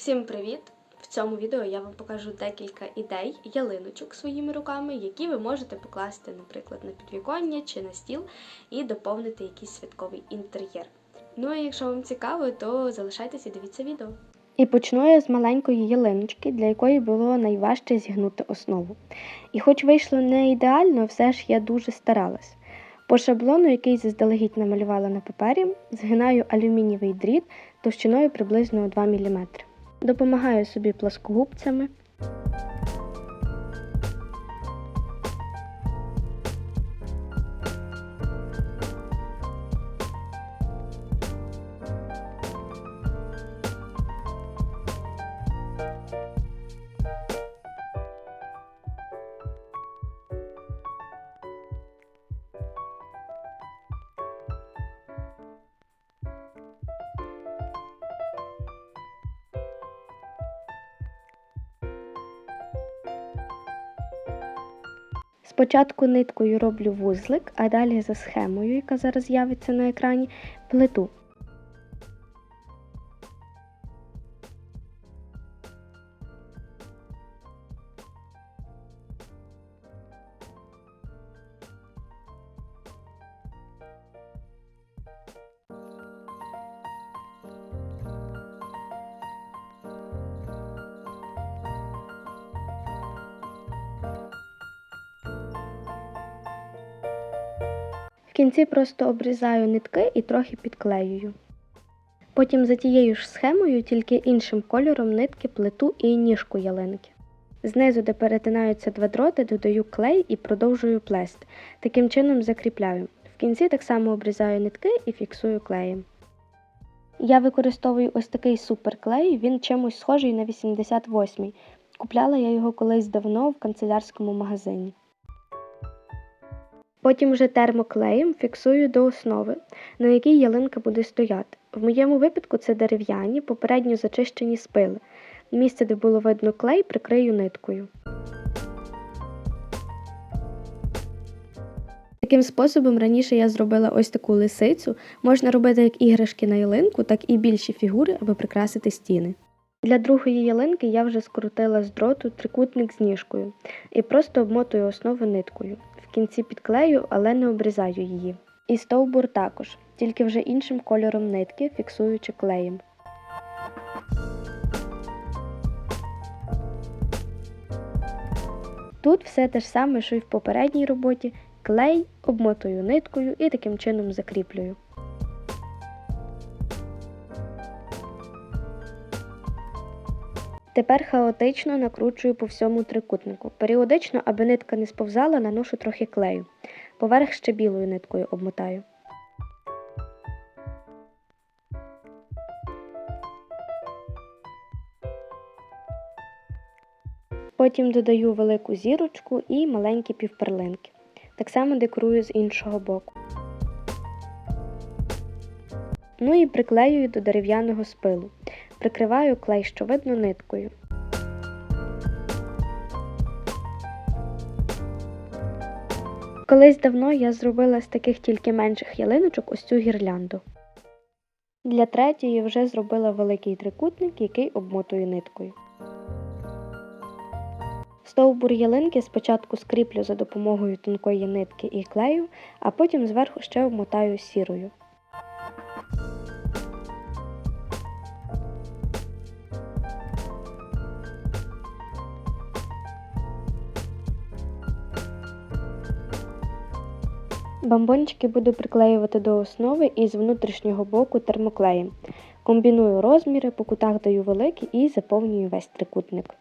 Всім привіт! В цьому відео я вам покажу декілька ідей ялиночок своїми руками, які ви можете покласти, наприклад, на підвіконня чи на стіл і доповнити якийсь святковий інтер'єр. Ну а якщо вам цікаво, то залишайтеся і дивіться відео. І почну я з маленької ялиночки, для якої було найважче зігнути основу. І хоч вийшло не ідеально, все ж я дуже старалась. По шаблону, який заздалегідь намалювала на папері, згинаю алюмінієвий дріт товщиною приблизно 2 мм. Допомагаю собі пласкогубцями. Спочатку ниткою роблю вузлик, а далі за схемою, яка зараз з'явиться на екрані, плиту. Кінці просто обрізаю нитки і трохи підклеюю. Потім за тією ж схемою, тільки іншим кольором нитки плиту і ніжку ялинки. Знизу, де перетинаються два дроти, додаю клей і продовжую плести. Таким чином закріпляю. В кінці так само обрізаю нитки і фіксую клеєм. Я використовую ось такий суперклей, він чимось схожий на 88-й. Купляла я його колись давно в канцелярському магазині. Потім вже термоклеєм фіксую до основи, на якій ялинка буде стояти. В моєму випадку це дерев'яні, попередньо зачищені спили. Місце, де було видно клей, прикрию ниткою. Таким способом раніше я зробила ось таку лисицю. Можна робити як іграшки на ялинку, так і більші фігури, аби прикрасити стіни. Для другої ялинки я вже скрутила з дроту трикутник з ніжкою і просто обмотую основу ниткою. Кінці підклею, але не обрізаю її. І стовбур також, тільки вже іншим кольором нитки, фіксуючи клеєм. Тут все те ж саме, що й в попередній роботі. Клей обмотую ниткою і таким чином закріплюю. Тепер хаотично накручую по всьому трикутнику. Періодично, аби нитка не сповзала, наношу трохи клею. Поверх ще білою ниткою обмотаю. Потім додаю велику зірочку і маленькі півперлинки. Так само декорую з іншого боку. Ну і приклеюю до дерев'яного спилу. Прикриваю клей, що видно ниткою. Колись давно я зробила з таких тільки менших ялиночок ось цю гірлянду. Для третьої вже зробила великий трикутник, який обмотую ниткою. Стовбур ялинки спочатку скріплю за допомогою тонкої нитки і клею, а потім зверху ще обмотаю сірою. Бамбончики буду приклеювати до основи і з внутрішнього боку термоклеєм. Комбіную розміри, по кутах даю великі і заповнюю весь трикутник.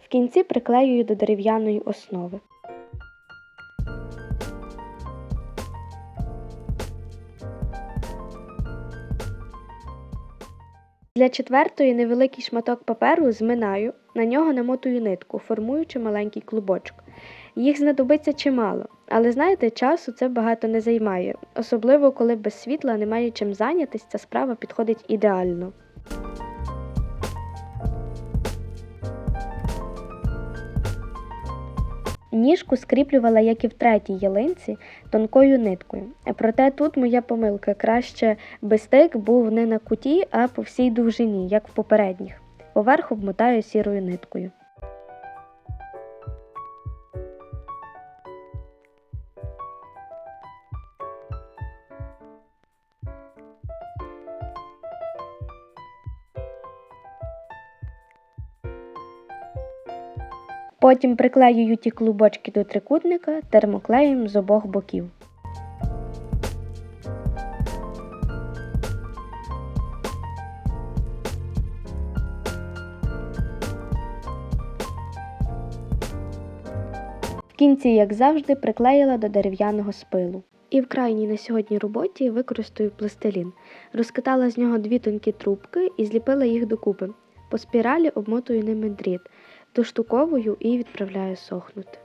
В кінці приклеюю до дерев'яної основи. Для четвертої невеликий шматок паперу зминаю, на нього намотую нитку, формуючи маленький клубочок. Їх знадобиться чимало, але знаєте, часу це багато не займає, особливо коли без світла немає чим зайнятися, ця справа підходить ідеально. Ніжку скріплювала, як і в третій ялинці, тонкою ниткою. Проте тут моя помилка краще би стик був не на куті, а по всій довжині, як в попередніх. Поверх обмотаю сірою ниткою. Потім приклеюю ті клубочки до трикутника термоклеєм з обох боків. В кінці, як завжди, приклеїла до дерев'яного спилу. І в крайній на сьогодні роботі використаю пластилін. Розкатала з нього дві тонкі трубки і зліпила їх докупи. По спіралі обмотую ними дріт, доштуковую і відправляю сохнути.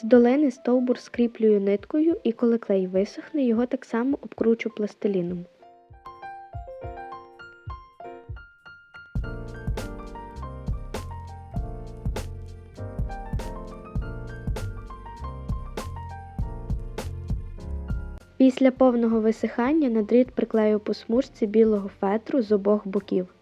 З долини стовбур скріплюю ниткою і коли клей висохне, його так само обкручу пластиліном. Після повного висихання на дріт приклею по смужці білого фетру з обох боків.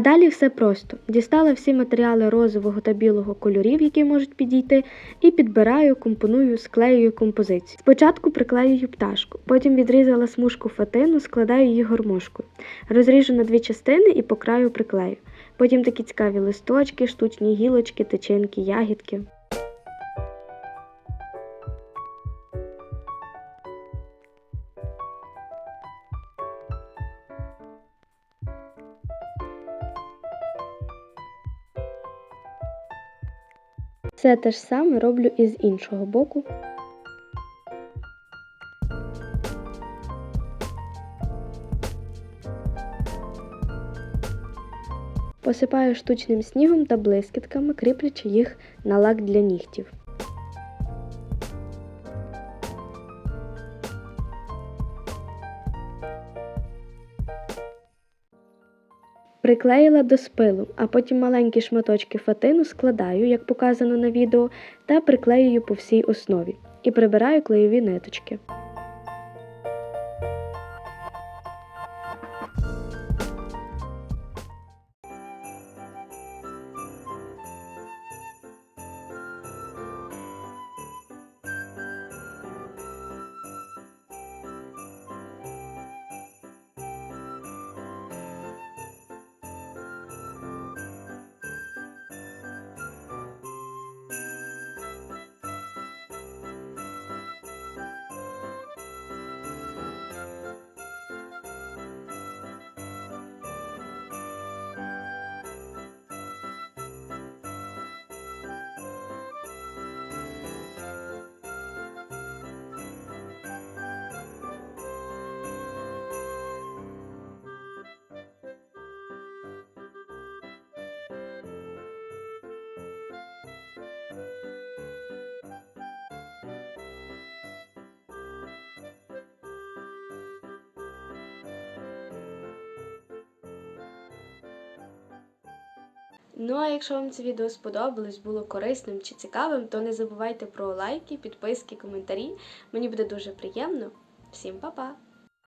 А далі все просто. Дістала всі матеріали розового та білого кольорів, які можуть підійти, і підбираю, компоную, склеюю композицію. Спочатку приклеюю пташку, потім відрізала смужку фатину, складаю її гармошкою. Розріжу на дві частини і по краю приклею. Потім такі цікаві листочки, штучні гілочки, тичинки, ягідки. Все те ж саме роблю і з іншого боку. Посипаю штучним снігом та блискітками, кріплячи їх на лак для нігтів. Приклеїла до спилу, а потім маленькі шматочки фатину складаю, як показано на відео, та приклеюю по всій основі. І прибираю клеєві ниточки. Ну а якщо вам це відео сподобалось, було корисним чи цікавим, то не забувайте про лайки, підписки, коментарі. Мені буде дуже приємно. Всім па-па!